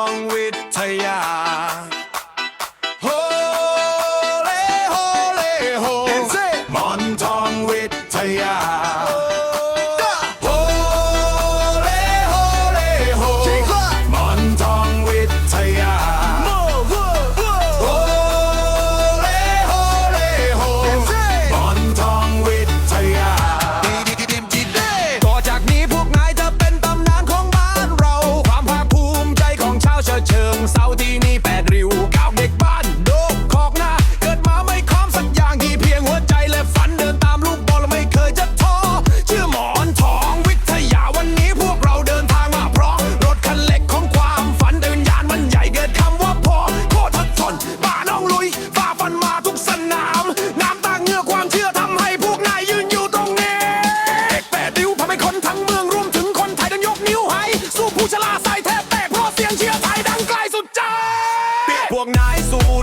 องวิทยา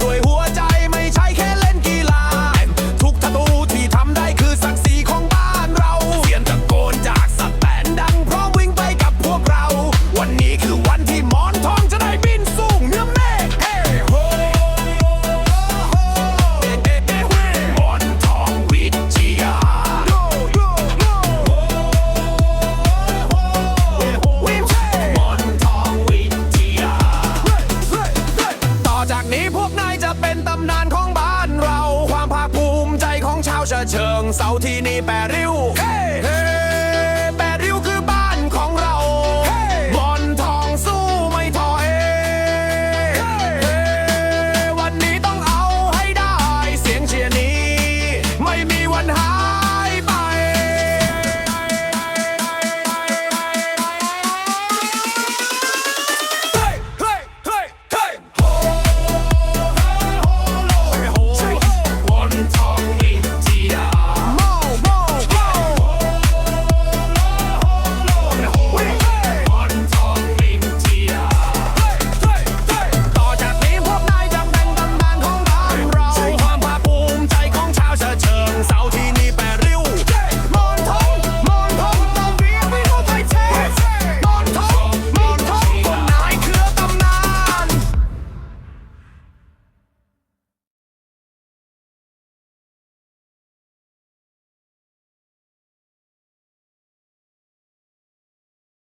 ด้วยหัวใจไม่ใช่แค่เล่นกีฬา ทุกทัตูที่ทำได้คือศักดิ์ศรีของบ้านเราเสียงตะโกนจากสแตนดังพร้อมวิ่งไปกับพวกเรา วันนี้คือวัน เสาร์ที่นี่แปรริ้ว hey!